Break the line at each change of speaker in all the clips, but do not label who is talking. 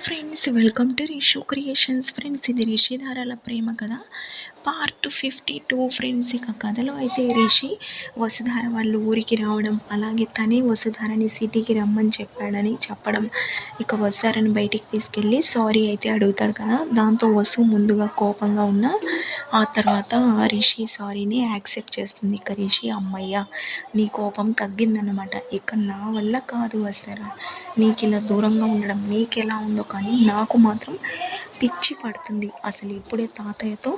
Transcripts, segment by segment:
Friends welcome to Rishu creations friends ఇది రిషి దారాల ప్రేమ కథ part fifty two friends ఇక కథలో అయితే రిషి వసుధార వాళ్ళు ఊరికి రావడం అలాగే తనే వసుధారని సిటీకి రమ్మని చెప్పాడని చెప్పడం. ఇక వసుధారని బయటికి తీసుకెళ్ళి సారీ అయితే అడుగుతాడు కదా? దాంతో వసు ముందుగా కోపంగా ఉన్న ఆ తర్వాత రిషి సారీని యాక్సెప్ట్ చేస్తుంది. ఇక రిషి అమ్మయ్య నీ కోపం తగ్గిందన్నమాట. ఇక నా వల్ల కాదు అసలు నీకు ఇలా దూరంగా ఉండడం నీకు ఎలా ఉందో కానీ నాకు మాత్రం పిచ్చి పడుతుంది. అసలు ఇప్పుడే తాతయ్యతో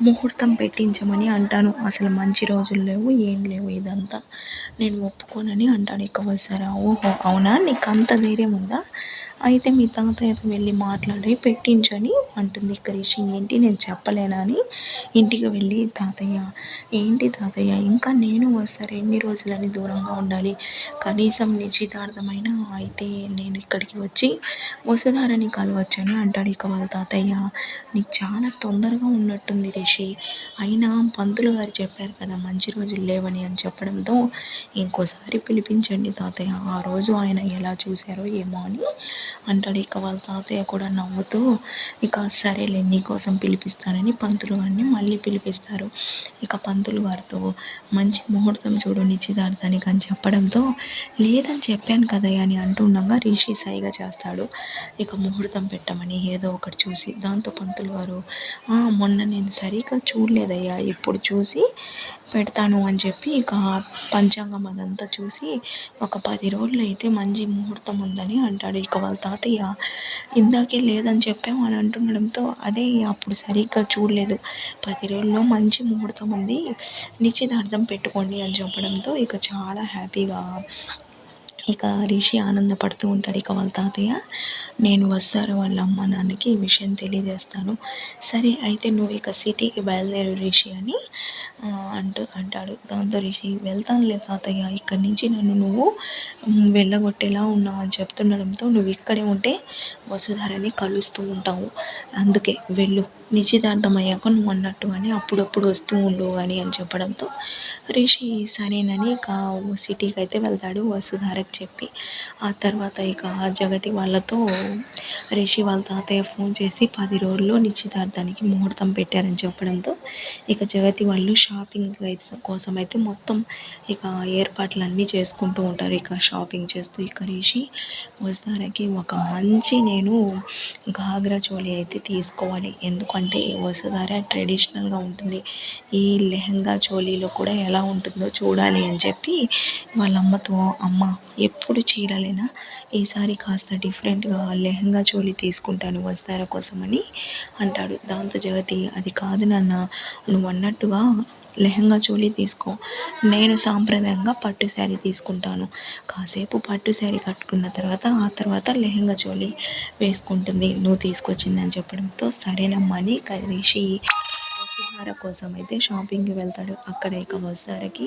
ముహూర్తం పెట్టించమని అంటాను. అసలు మంచి రోజులు లేవు ఏం లేవు ఇదంతా. నేను ఒప్పుకోనని అంటాను ఇక ఓహో అవునా? నీకు అంత ధైర్యం ఉందా? అయితే మీ తాతయ్యతో వెళ్ళి మాట్లాడి పెట్టించని అంటుంది క్రిషి ఏంటి? నేను చెప్పలేనా అని ఇంటికి వెళ్ళి తాతయ్య ఏంటి తాతయ్య? ఇంకా నేను వస్తారు ఎన్ని రోజులని దూరంగా ఉండాలి? కనీసం నిశ్చితార్థమైన అయితే నేను ఇక్కడికి వచ్చి వసుధారని కలవచ్చని అంటాడు ఇక వాళ్ళ తాతయ్య. నీకు చాలా తొందరగా ఉన్నట్టుంది రిషి అయినా పంతులు గారు చెప్పారు కదా మంచి రోజులు లేవని అని చెప్పడంతో ఇంకోసారి పిలిపించండి తాతయ్య. ఆ రోజు ఆయన ఎలా చూశారో ఏమో అని అంటాడు. ఇక వాళ్ళ తాతయ్య కూడా నవ్వుతూ ఇక సరేలే నీకోసం పిలిపిస్తానని పంతులు గారిని మళ్ళీ పిలిపిస్తారు. ఇక పంతులు గారితో మంచి ముహూర్తం చూడు నిశ్చితార్థానికి అని చెప్పడంతో లేదని చెప్పాను కదా అని అంటుండగా రిషి సైగా చేస్తాడు. ఇక ముహూర్తం పెట్టమని ఏదో ఒకటి చూసి దాంతో పంతులు గారు మొన్న నేను సరిగ్గా చూడలేదయ్యా. ఇప్పుడు చూసి పెడతాను అని చెప్పి ఇక పంచాంగం అదంతా చూసి ఒక పది రోజులు అయితే మంచి ముహూర్తం ఉందని అంటాడు. ఇక వాళ్ళ తాతయ్య ఇందాకే లేదని చెప్పాము అని అంటుండడంతో అదే అప్పుడు సరిగ్గా చూడలేదు. పది రోజుల్లో మంచి ముహూర్తం ఉంది. నిశ్చితార్థం పెట్టుకోండి అని చెప్పడంతో ఇక చాలా హ్యాపీగా ఇక రిషి ఆనందపడుతూ ఉంటాడు. ఇక వాళ్ళ తాతయ్య నేను వస్తారు వాళ్ళ అమ్మ నాన్నకి ఈ విషయం తెలియజేస్తాను. సరే అయితే నువ్వు ఇక సిటీకి బయలుదేరు రిషి అని అంటూ అంటాడు. దాంతో రిషి వెళ్తానులే తాతయ్య ఇక్కడి నుంచి నన్ను నువ్వు వెళ్ళగొట్టేలా ఉన్నావు అని చెప్తుండడంతో నువ్వు ఇక్కడే ఉంటే వసుధారని కలుస్తూ ఉంటావు. అందుకే వెళ్ళు నిశ్చితార్థం అయ్యాక నువ్వు అన్నట్టు అని అప్పుడప్పుడు వస్తూ ఉండు అని అని చెప్పడంతో రిషి సరేనని ఇక సిటీకి అయితే వెళ్తాడు వసుధారకి చెప్పి. ఆ తర్వాత ఇక జగతి వాళ్ళతో రిషి వాళ్ళ తాతయ్య ఫోన్ చేసి పది రోజుల్లో నిశ్చితార్థానికి ముహూర్తం పెట్టారని చెప్పడంతో ఇక జగతి వాళ్ళు షాపింగ్ కోసం అయితే మొత్తం ఇక ఏర్పాట్లు అన్నీ చేసుకుంటూ ఉంటారు. ఇక షాపింగ్ చేస్తూ ఇక రిషి వసుధారకి ఒక మంచి నేను ఘాగ్రా చోళీ అయితే తీసుకోవాలి. ఎందుకంటే అంటే వసుధార ట్రెడిషనల్గా ఉంటుంది. ఈ లెహంగా చోలీలో కూడా ఎలా ఉంటుందో చూడాలి అని చెప్పి వాళ్ళ అమ్మతో అమ్మ ఎప్పుడు చీరలేనా ఈసారి కాస్త డిఫరెంట్గా లెహంగా చోలి తీసుకుంటాను వస్తార కోసమని అంటాడు. దాంతో జగతి అది కాదు నాన్న నువ్వు అన్నట్టుగా లెహంగా చోలీ తీసుకో. నేను సాంప్రదాయంగా పట్టు శారీ తీసుకుంటాను. కాసేపు పట్టు శారీ కట్టుకున్న తర్వాత ఆ తర్వాత లెహంగా చోలీ వేసుకుంటుంది. నువ్వు తీసుకొచ్చిందని చెప్పడంతో సరేనమ్మా అని రిషి వసుధార కోసం అయితే షాపింగ్కి వెళ్తాడు. అక్కడ ఇక వసుధారకి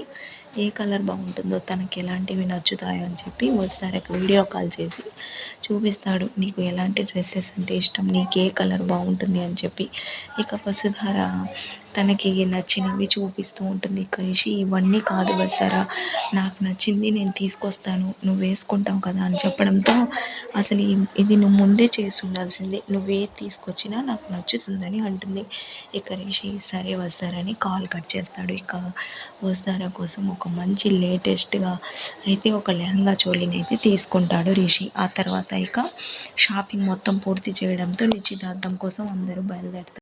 ఏ కలర్ బాగుంటుందో తనకి ఎలాంటివి నచ్చుతాయో అని చెప్పి వసుధారకి వీడియో కాల్ చేసి చూపిస్తాడు. నీకు ఎలాంటి డ్రెస్సెస్ అంటే ఇష్టం? నీకు ఏ కలర్ బాగుంటుంది? అని చెప్పి ఇక వసుధార తనకి నచ్చినవి చూపిస్తూ ఉంటుంది. కలిసి ఇవన్నీ కాదు వస్తారా నాకు నచ్చింది నేను తీసుకొస్తాను. నువ్వు వేసుకుంటావు కదా అని చెప్పడంతో అసలు ఇది నువ్వు ముందే చేసి ఉండాల్సిందే. నువ్వే తీసుకొచ్చినా నాకు నచ్చుతుందని అంటుంది. ఇక రిషి సరే వస్తారని కాల్ కట్ చేస్తాడు. ఇక వస్తారా కోసం ఒక మంచి లేటెస్ట్గా అయితే ఒక లెహంగా చోళీని అయితే తీసుకుంటాడు రిషి. ఆ తర్వాత ఇక షాపింగ్ మొత్తం పూర్తి చేయడంతో నిశ్చితార్థం కోసం అందరూ బయలుదేరుతారు.